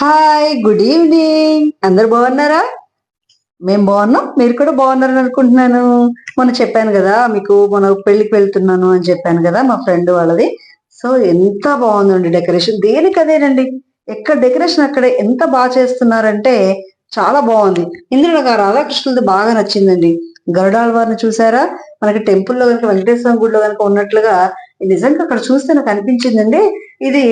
Hi good evening అందరు బాగున్నారా? మేము బాగున్నాం. మీరు కూడా బాగున్నారని అనుకుంటున్నాను. మొన్న చెప్పాను కదా మీకు మన పెళ్ళికి వెళ్తున్నాను అని చెప్పాను కదా మా ఫ్రెండ్ వాళ్ళది. సో ఎంత బాగుందండి డెకరేషన్. దేనికి అదేనండి? ఎక్కడ డెకరేషన్ అక్కడే ఎంత బాగా చేస్తున్నారంటే చాలా బాగుంది. ఇందులో నాకు ఆ రాధాకృష్ణులది బాగా నచ్చిందండి. గరుడాల వారిని చూసారా? మనకి టెంపుల్లో కనుక వెంకటేశ్వర గుడిలో కనుక ఉన్నట్లుగా నిజంగా అక్కడ చూస్తే నాకు అనిపించిందండి. ఇది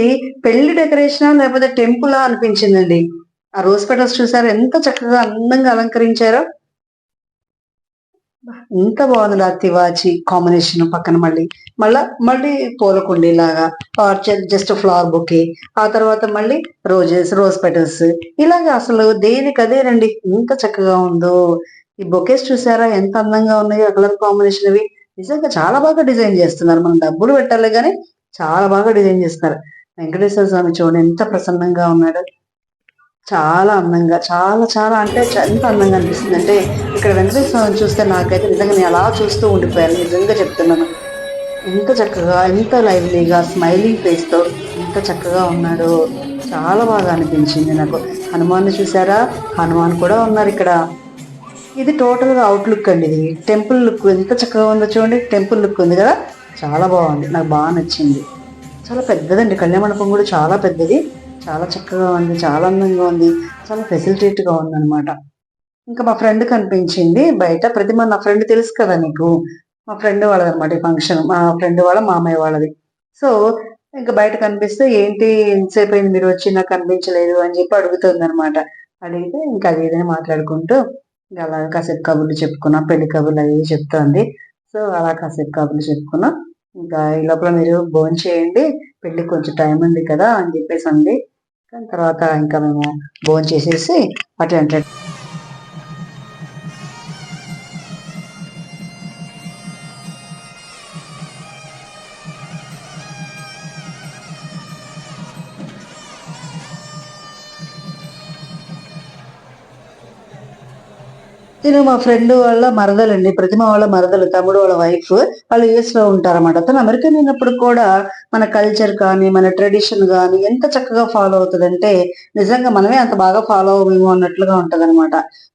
పెళ్ళి డెకరేషన్ లేకపోతే టెంపుల్ అనిపించిందండి. ఆ రోజ్ పెటల్స్ చూసారా? ఎంత చక్కగా అందంగా అలంకరించారో. ఎంత బాగుంది ఆ తివాచి కాంబినేషన్ పక్కన మళ్ళీ. మళ్ళా మళ్ళీ పూలకుండి లాగా జస్ట్ ఫ్లవర్ బుకే. ఆ తర్వాత మళ్ళీ రోజెస్ రోజ్ పెటల్స్. ఇలాగా అసలు దేనికి అదేనండి? ఎంత చక్కగా ఉందో. ఈ బొకేస్ చూసారా? ఎంత అందంగా ఉన్నాయో కలర్ కాంబినేషన్ అవి. నిజంగా చాలా బాగా డిజైన్ చేస్తున్నారు. మనం డబ్బులు పెట్టాలి కానీ చాలా బాగా డిజైన్ చేస్తున్నారు. వెంకటేశ్వర స్వామి చూడండి ఎంత ప్రసన్నంగా ఉన్నాడు. చాలా అందంగా చాలా చాలా అంటే ఎంత అందంగా అనిపిస్తుంది అంటే ఇక్కడ వెంకటేశ్వర స్వామిని చూస్తే నాకైతే నిజంగా నేను అలా చూస్తూ ఉండిపోయాను. నిజంగా చెప్తున్నాను. ఎంత చక్కగా ఎంత లైవ్లీగా స్మైలింగ్ ఫేస్తో ఎంత చక్కగా ఉన్నాడు. చాలా బాగా అనిపించింది నాకు. హనుమాన్ చూసారా హనుమాన్ కూడా ఉన్నారు ఇక్కడ. ఇది టోటల్గా అండి ఇది. టెంపుల్ లుక్ ఎంత చక్కగా ఉందో చూడండి టెంపుల్ లుక్ ఉంది కదా. చాలా బాగుంది నాకు బాగా నచ్చింది. చాలా పెద్దదండి కళ్యాణ మండపం కూడా చాలా పెద్దది. చాలా చక్కగా ఉంది చాలా అందంగా ఉంది చాలా ఫెసిలిటేట్గా ఉందన్నమాట. ఇంకా మా ఫ్రెండ్ కనిపించింది బయట ప్రతిమ నా ఫ్రెండ్ తెలుసు కదా నీకు. మా ఫ్రెండ్ వాళ్ళది అనమాట ఈ ఫంక్షన్ మా ఫ్రెండ్ వాళ్ళ మామయ్య వాళ్ళది. సో ఇంకా బయట కనిపిస్తే ఏంటి ఎంతసేపు అయింది మీరు వచ్చి నాకు కనిపించలేదు అని చెప్పి అడుగుతుంది అనమాట అడిగితే ఇంకా అది ఏదైనా మాట్లాడుకుంటూ అలా కాసేపు కబుర్లు చెప్పుకున్నాం పెళ్ళి కబుర్లు అవి చెప్తోంది. సో అలా కాసేపు కబుర్లు చెప్పుకున్నాం. ఇంకా ఈ లోపల మీరు భోజనం చేయండి పెళ్ళి కొంచెం టైం ఉంది కదా అని చెప్పేసి అంది. కానీ తర్వాత ఇంకా మేము భోజనం చేసేసి అటు అంటే నేను మా ఫ్రెండ్ వాళ్ళ మరదలండి. ప్రతిమ వాళ్ళ మరదలు తమ్ముడు వాళ్ళ వైఫ్ వాళ్ళు యుఎస్లో ఉంటారన్నమాట. తను అమెరికా అయినప్పుడు కూడా మన కల్చర్ కానీ మన ట్రెడిషన్ కానీ ఎంత చక్కగా ఫాలో అవుతుందంటే నిజంగా మనమే అంత బాగా ఫాలో అవ్వమేమో అన్నట్లుగా ఉంటది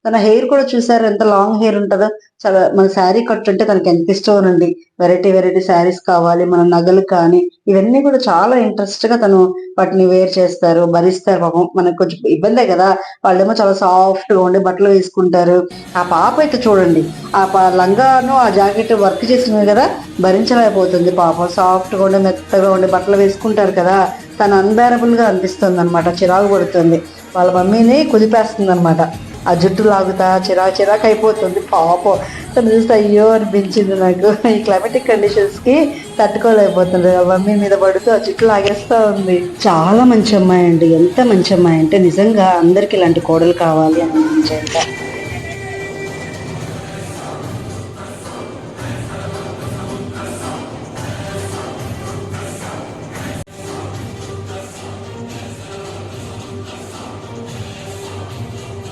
తన హెయిర్ కూడా చూసారు? ఎంత లాంగ్ హెయిర్ ఉంటుందో? చాలా మన శారీ కట్టుంటే తనకి ఎంత ఇష్టమోనండి వెరైటీ వెరైటీ శారీస్ కావాలి మన నగలు కానీ ఇవన్నీ కూడా చాలా ఇంట్రెస్ట్గా తను వాటిని వేర్ చేస్తారు భరిస్తారు. పాపం మనకు కొంచెం ఇబ్బందే కదా. వాళ్ళేమో చాలా సాఫ్ట్గా ఉండి బట్టలు వేసుకుంటారు. ఆ పాప అయితే చూడండి ఆ లంగాను ఆ జాకెట్ వర్క్ చేసినవి కదా భరించలేకపోతుంది పాపం. సాఫ్ట్గా ఉండి మెత్తగా ఉండి బట్టలు వేసుకుంటారు కదా తను అన్బేరబుల్గా అనిపిస్తుంది అనమాట చిరాకు పడుతుంది. వాళ్ళ మమ్మీని కుదిపేస్తుంది అనమాట ఆ జుట్టు లాగుతా చిరాకు చిరాకు అయిపోతుంది పాపం. తను చూస్తే అయ్యో అనిపించింది నాకు. ఈ క్లైమేటిక్ కండిషన్స్కి తట్టుకోలేకపోతుంది. మమ్మీ మీద పడుతూ ఆ జుట్టు లాగేస్తూ ఉంది. చాలా మంచి అమ్మాయి అండి. ఎంత మంచి అమ్మాయి అంటే నిజంగా అందరికి ఇలాంటి కోడలు కావాలి అని అనిపించేంత.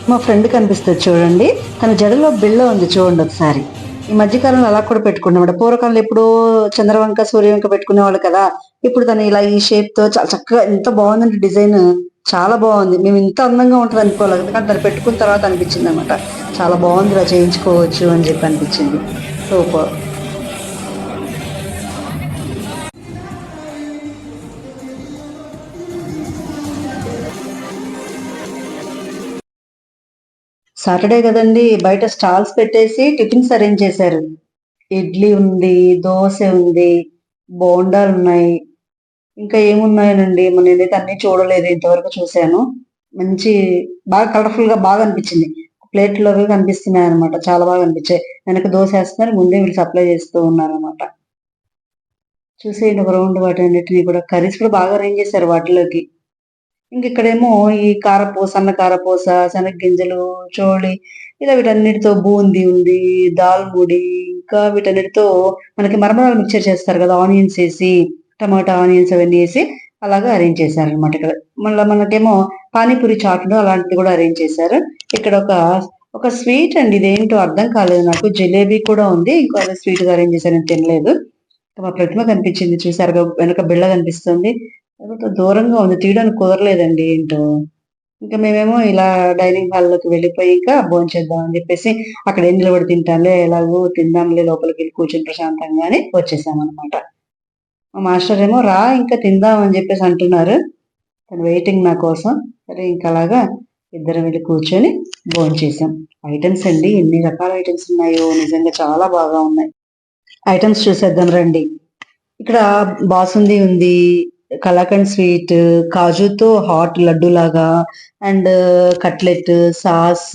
మా ఫ్రెండ్ కనిపిస్తుంది చూడండి. తన జడలో బిళ్ళ ఉంది చూడండి ఒకసారి. ఈ మధ్యకాలంలో అలా కూడా పెట్టుకున్నాడు పూర్వకాలంలో ఎప్పుడు చంద్రవంక సూర్యవంక పెట్టుకునేవాళ్ళు కదా. ఇప్పుడు తను ఇలా ఈ షేప్తో చాలా చక్కగా ఎంత బాగుందంటే డిజైన్. చాలా బాగుంది. మేము ఇంత అందంగా ఉంటుంది అనుకోలేదు. ఎందుకంటే తను పెట్టుకున్న తర్వాత అనిపించింది అనమాట చాలా బాగుంది ఇలా చేయించుకోవచ్చు అని చెప్పి అనిపించింది. సూపర్. సాటర్డే కదండి బయట స్టాల్స్ పెట్టేసి టిఫిన్స్ అరేంజ్ చేశారు. ఇడ్లీ ఉంది దోశ ఉంది బోండాలు ఉన్నాయి. ఇంకా ఏమున్నాయనండి? మన నేనైతే అన్ని చూడలేదు ఇంతవరకు చూశాను. మంచి బాగా కలర్ఫుల్గా బాగా అనిపించింది. ప్లేట్లో లో కనిపిస్తున్నాయి అనమాట చాలా బాగా అనిపించాయి. వెనక దోశ వేస్తున్నారు ముందే వీళ్ళు సప్లై చేస్తూ ఉన్నారు అనమాట చూసేయండి ఒక రౌండ్ వాటి అన్నిటిని కూడా. కర్రీస్ కూడా బాగా అరేంజ్ చేశారు వాటిలోకి. ఇంక ఇక్కడేమో ఈ కారపూస సన్న కారపూస శనగ గింజలు చోళి ఇలా వీటన్నిటితో బూందీ ఉంది దాల్ముడి ఇంకా వీటన్నిటితో మనకి మరమరాలు మిక్చర్ చేస్తారు కదా ఆనియన్స్ వేసి టమాటా ఆనియన్స్ అవన్నీ వేసి అలాగా అరేంజ్ చేశారు అనమాట ఇక్కడ. మళ్ళీ మనకేమో పానీపూరి చాట్లు అలాంటిది కూడా అరేంజ్ చేశారు. ఇక్కడ ఒక ఒక స్వీట్ అండి ఇదేంటో అర్థం కాలేదు నాకు. జిలేబీ కూడా ఉంది ఇంకో స్వీట్గా చేశారు నేను తినలేదు. మా ప్రతిమ కనిపించింది చూసారు వెనక బిళ్ళ కనిపిస్తుంది. దూరంగా ఉంది. తీయడానికి కుదరలేదండి ఏంటో ఇంకా మేమేమో ఇలా డైనింగ్ హాల్లోకి వెళ్ళిపోయి ఇంకా భోంచేద్దాం అని చెప్పేసి అక్కడ ఏం నిలబడి తింటాంలే ఎలాగో తిందాంలే లోపలికి వెళ్ళి కూర్చొని ప్రశాంతంగా అని వచ్చేసాం మా మాస్టర్ ఏమో రా ఇంకా తిందాం అని చెప్పేసి అంటున్నారు. తను వెయిటింగ్ నా కోసం. సరే ఇంకా అలాగా ఇద్దరం వెళ్ళి కూర్చొని భోంచేసాం ఐటమ్స్ అండి ఎన్ని రకాల ఐటమ్స్ ఉన్నాయో నిజంగా చాలా బాగా ఉన్నాయి. ఐటమ్స్ చూసేద్దాం రండి. ఇక్కడ బాసుంది ఉంది కలాకండ్ స్వీట్ కాజుతో హాట్ లడ్డు లాగా అండ్ uh, కట్లెట్ సాస్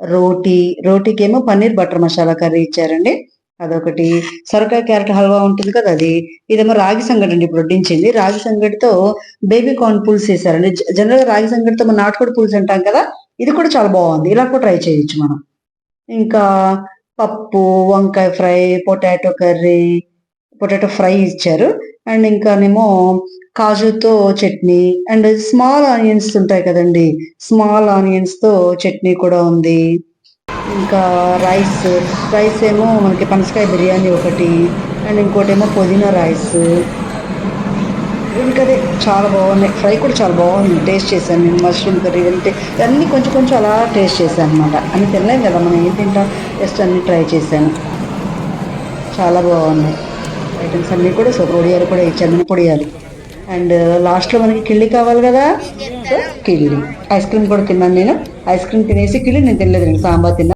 రోటీ రోటీకి ఏమో పన్నీర్ బటర్ మసాలా కర్రీ ఇచ్చారండి. అదొకటి. సొరకాయ క్యారెట్ హల్వా ఉంటుంది కదా అది. ఇదేమో రాగి సంగటి అండి ఇప్పుడు వడ్డించింది. రాగి సంగటితో బేబీ కార్న్ పులుసు వేసారండి జనరల్గా రాగి సంగటితో మనం నాటుకోడి పులుసు అంటాం కదా ఇది కూడా చాలా బాగుంది. ఇలా కూడా ట్రై చేయొచ్చు మనం. ఇంకా పప్పు వంకాయ fry potato curry potato fry ఇచ్చారు. అండ్ ఇంకానేమో కాజుతో చట్నీ అండ్ స్మాల్ ఆనియన్స్ ఉంటాయి కదండి. స్మాల్ ఆనియన్స్తో చట్నీ కూడా ఉంది. ఇంకా రైస్ రైస్ ఏమో మనకి పనసకాయ బిర్యానీ ఒకటి అండ్ ఇంకోటేమో పుదీనా రైస్. ఇంకా అదే చాలా బాగున్నాయి. ఫ్రై కూడా చాలా బాగుంది. టేస్ట్ చేశాను నేను. మష్రూమ్ కర్రీ అంటే అన్నీ కొంచెం కొంచెం అలా టేస్ట్ చేశాను అనమాట అని తినలేం కదా. మనం ఏం తింటాం? జస్ట్ అన్ని ట్రై చేశాను. చాలా బాగున్నాయి. ఐటమ్స్ అన్నీ కూడా సో పొడియాలు కూడా మిన పొడియాలు. అండ్ లాస్ట్లో మనకి కిళ్ళి కావాలి కదా? సో కిళ్ళి. ఐస్ క్రీమ్ కూడా తిన్నాను నేను. ఐస్ క్రీమ్ తినేసి కిళ్ళి నేను తినలేదు నేను సాంబార్ తిన్నా.